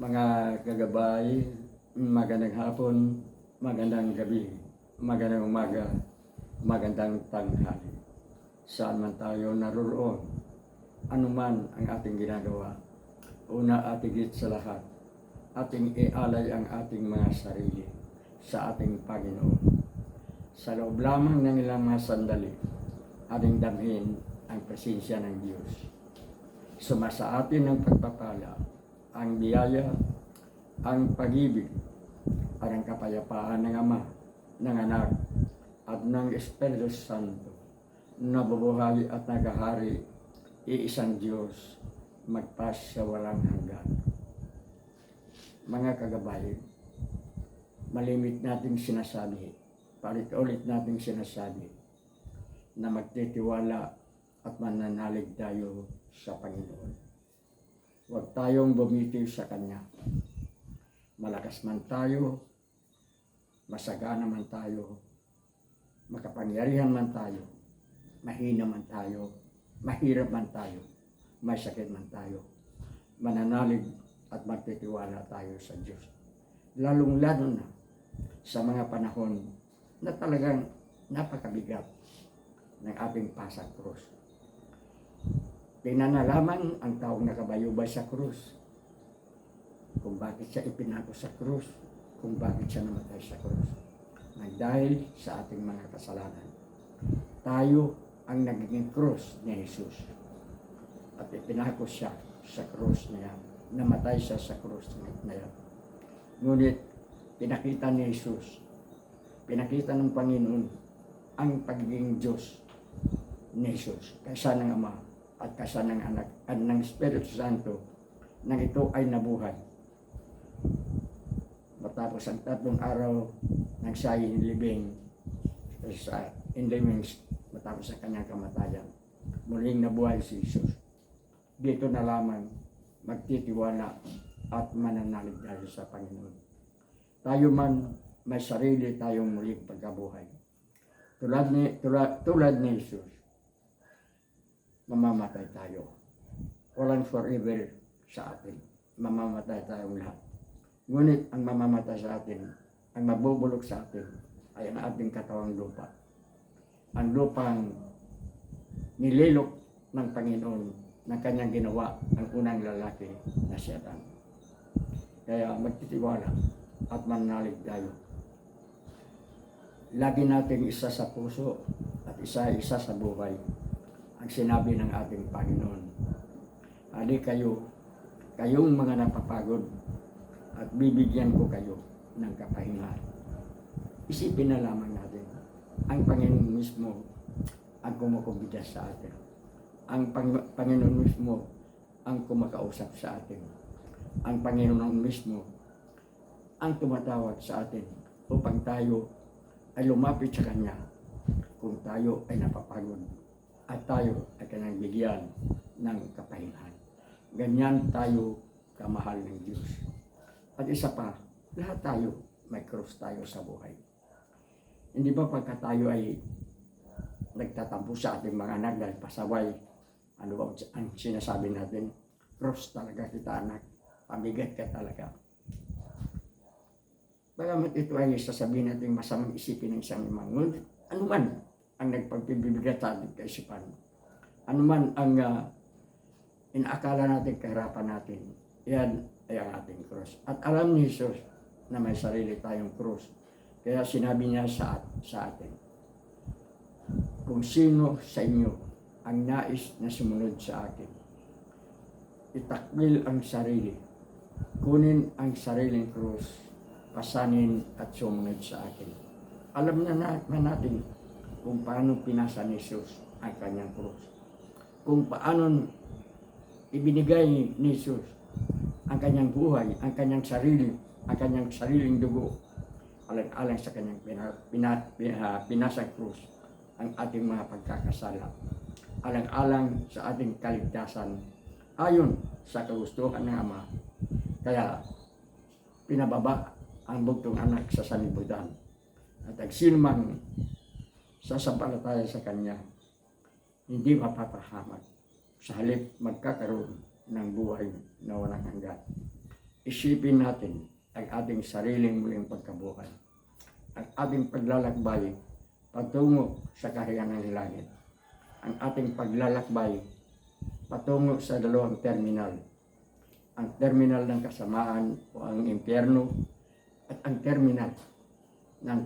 Mga kagabay, magandang hapon, magandang gabi, magandang umaga, magandang tanghali. Saan man tayo naroroon, anuman ang ating ginagawa, una at higit sa lahat, ating ialay ang ating mga sarili sa ating Panginoon. Sa loob lamang ng ilang mga sandali, ating damhin ang presensya ng Diyos. Sumasa atin ang pagpapala, ang biyaya, ang pag-ibig, at ang kapayapaan ng Ama, ng Anak, at ng Espiritu Santo, na bubuhay at nagahari, iisang Diyos, magpas sa walang hanggan. Mga kagabay, malimit nating sinasabi, palit-ulit nating sinasabi, na magtitiwala at mananalig tayo sa Panginoon. Huwag tayong bumitiw sa Kanya. Malakas man tayo, masagana man tayo, makapangyarihan man tayo, mahina man tayo, mahirap man tayo, may sakit man tayo, mananalig at magtitiwala tayo sa Diyos. Lalong-lalo na sa mga panahon na talagang napakabigat ng ating pasang krus. Pinanalaman ang taong nakabayubay sa krus kung bakit siya ipinago sa krus, kung bakit siya namatay sa krus. Nang dahil sa ating mga kasalanan. Tayo ang nagiging krus ni Jesus. At ipinago siya sa krus na yan. Namatay siya sa krus na yan. Ngunit pinakita ni Jesus, pinakita ng Panginoon ang pagiging Diyos ni Jesus kaysa ng Ama at kaysa ng Anak at ng Espiritu Santo nang ito ay nabuhay. Matapos ang tatlong araw ng siya inilibing sa inlibing matapos ang kanyang kamatayan, muling nabuhay si Jesus. Dito na lamang magtitiwala at mananalig tayo sa Panginoon. Tayo man may sarili tayong muling pagkabuhay. Tulad ni, tulad, tulad ni Jesus, mamamatay tayo. Walang forever sa atin. Mamamatay tayong lahat. Ngunit ang mamamatay sa atin, ang mabubulok sa atin, ay ang ating katawang lupa. Ang lupang nililok ng Panginoon na kanyang ginawa ang unang lalaki na si Adam. Kaya magtitiwala at manalig tayo. Lagi nating isa sa puso at isa-isa sa buhay ang sinabi ng ating Panginoon. Ali kayo, kayong mga napapagod at bibigyan ko kayo ng kapahingahan. Isipin na lamang natin, ang Panginoon mismo ang kumukumbida sa atin. Ang Pang- Panginoon mismo ang kumakausap sa atin. Ang Panginoon mismo ang tumatawag sa atin upang tayo ay lumapit sa Kanya kung tayo ay napapagod at tayo ay kanyang bigyan ng kapahingahan. Ganyan tayo kamahal ng Diyos. At isa pa, lahat tayo may cross tayo sa buhay. Hindi ba pagka tayo ay nagtatampo sa ating mga anak dahil pasaway, ano ba ang sinasabi natin? Cross talaga kita anak. Pabigat ka talaga. Bagamat ito ay sasabihin natin masamang isipin ng isang imang. Ano man ang nagpagbibigat sa ating kaisipan. Ano man ang uh, inaakala natin, kahirapan natin, yan ay ang ating cross. At alam ni Jesus na may sarili tayong cross. Kaya sinabi niya sa, sa atin, kung sino sa inyo ang nais na sumunod sa akin, itakbil ang sarili, kunin ang sariling krus, pasanin at sumunod sa akin. Alam na naman natin kung paano pinasa ni Jesus ang kanyang krus. Kung paano ibinigay ni Jesus ang kanyang buhay, ang kanyang sarili, ang kanyang sariling dugo, alang-alang sa kanyang pina, pina, pina, pinasang krus, ang ating mga pagkakasala, alang-alang sa ating kaligtasan, ayon sa kagustuhan ng Ama. Kaya, pinababa ang bugtong anak sa sanibudan. At ang sino mang sasampalataya sa Kanya, hindi mapapahamak. Sa halip magkakaroon ng buhay na walang hanggan. isipin natin ang ating sariling muling pagkabuhay. Ang ating paglalakbay patungo sa kaharian ng langit. Ang ating paglalakbay patungo sa dalawang terminal. Ang terminal ng kasamaan o ang impyerno at ang terminal ng,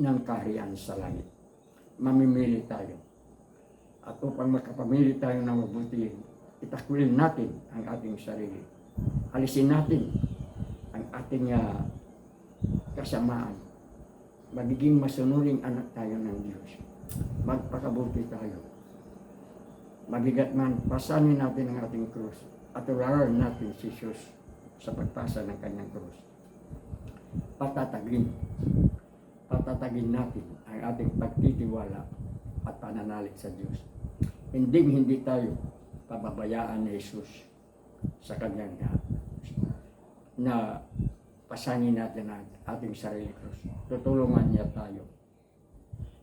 ng kaharian sa langit. Mamimili tayo. At upang makapamili tayo ng mabuti, itakwil natin ang ating sarili. Alisin natin ang ating ah, kasamaan. Magiging masunuring anak tayo ng Diyos. Magpakabuti tayo. Mabigat man, pasanin natin ang ating krus at tularan natin si Jesus sa pagpasa ng kanyang krus. Patatagin. Patatagin natin ang ating pagtitiwala at pananalig sa Diyos. Hindi hindi tayo pababayaan ni Jesus sa kanyang na, na pasangin natin ang ating sarili krus. Tutulungan niya tayo.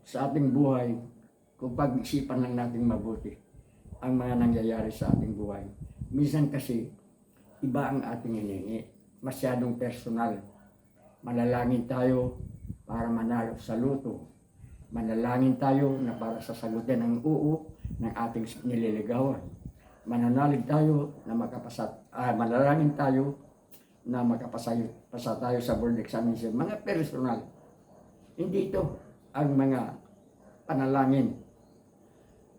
Sa ating buhay, kung pag-isipan lang natin mabuti ang mga nangyayari sa ating buhay. Minsan kasi, iba ang ating hinihingi. Masyadong personal. Manalangin tayo para manalo sa luto. Manalangin tayo na para sasagutin ang oo ng ating nililigawan. Mananalig tayo na makapasat, ah, manalangin tayo na makapasa pasa tayo sa board examination. Mga personal. Hindi ito ang mga panalangin.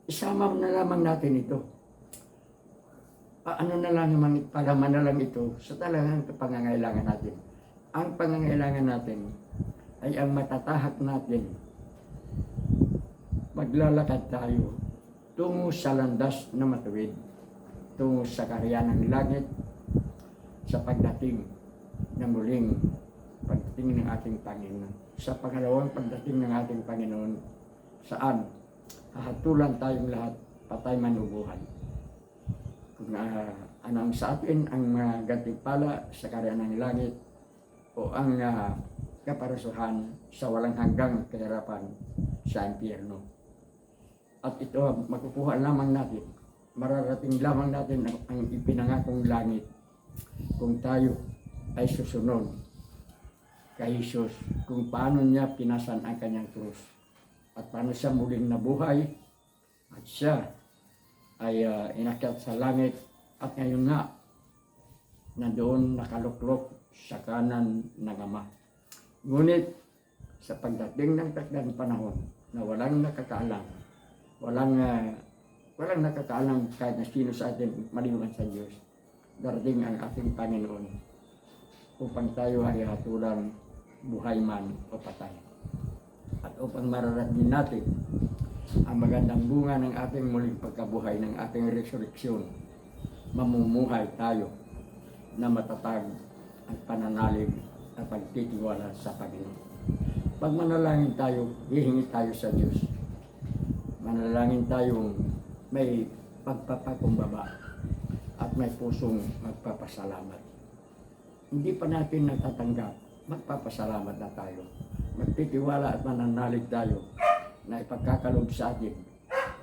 Isama na lamang natin ito. Ah, ano na lang naman para manalang ito sa talagang pangangailangan natin. Ang pangangailangan natin ay ang matatahak natin. Maglalakad tayo tungo sa landas na matuwid, tungo sa kaharian ng langit, sa pagdating na muling pagdating ng ating Panginoon. Sa pangalawang pagdating ng ating Panginoon, saan hahatulan tayong lahat patay manubuhay. Kung uh, anong sa atin ang uh, gantimpala sa karyan ng langit o ang uh, kaparasuhan sa walang hanggang kahirapan sa impyerno. At ito makukuha lamang natin, mararating lamang natin ang, ang ipinangakong langit kung tayo ay susunod kay Jesus kung paano niya pinasan ang kanyang krus at paano siya muling nabuhay at siya ay uh, inakyat sa langit at ngayon nga nandoon nakaluklok sa kanan ng Ama. Ngunit sa pagdating ng takdang panahon na walang nakakaalam, walang uh, walang nakakaalam kahit na sino sa atin maliban sa Diyos, darating ang ating Panginoon upang tayo ay hatulan buhay man o patay. At upang mararating natin ang magandang bunga ng ating muling pagkabuhay ng ating resurreksyon, mamumuhay tayo na matatag ang pananalig at pagtitiwala sa Panginoon. Pag manalangin tayo, hihingi tayo sa Diyos. Manalangin tayong may pagpapakumbaba at may pusong magpapasalamat. Hindi pa natin natatanggap, magpapasalamat na tayo magtitiwala at mananalig tayo na ipagkakaloob sa atin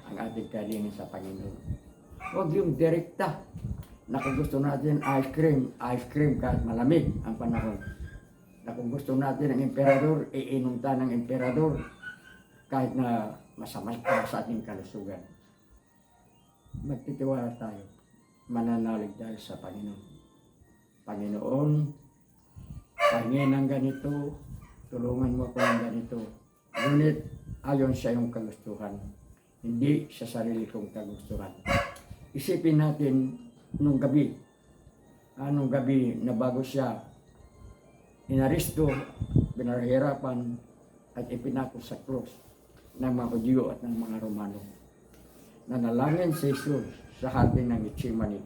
ang ating kalingan sa Panginoon. Huwag yung direkta na kung gusto natin ice cream, ice cream kahit malamig ang panahon. Na kung gusto natin ang emperador, iinom tayo ng emperador kahit na masama pa sa ating kalusugan. Magtitiwala tayo, mananalig tayo sa Panginoon. Panginoon, pahingin ng ganito, tulungan mo ako ng ganito. Ngunit ayon sa iyong kagustuhan, hindi sa sarili kong kagustuhan. Isipin natin nung gabi, anong gabi na bago siya inaristo, binarahirapan at ipinako sa krus ng mga Hudyo at ng mga Romano. Nanalangin si Jesus sa hardin ng Itchimani.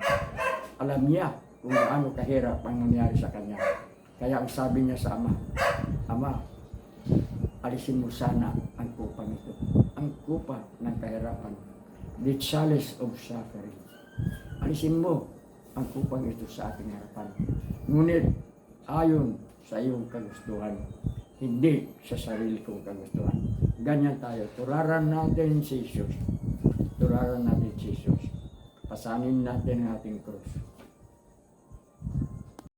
Alam niya kung gaano kahirap ang nangyari sa kanya. Kaya ang sabi niya sa Ama, Ama, alisin mo sana ang kupang ito. Ang kupa ng kahirapan. The chalice of suffering. Alisin mo ang kupang ito sa ating harapan. Ngunit, ayon sa iyong kagustuhan, hindi sa sarili kong kagustuhan. Ganyan tayo. Turaran natin si Jesus. Turaran natin si Jesus. Pasanin natin ang ating krus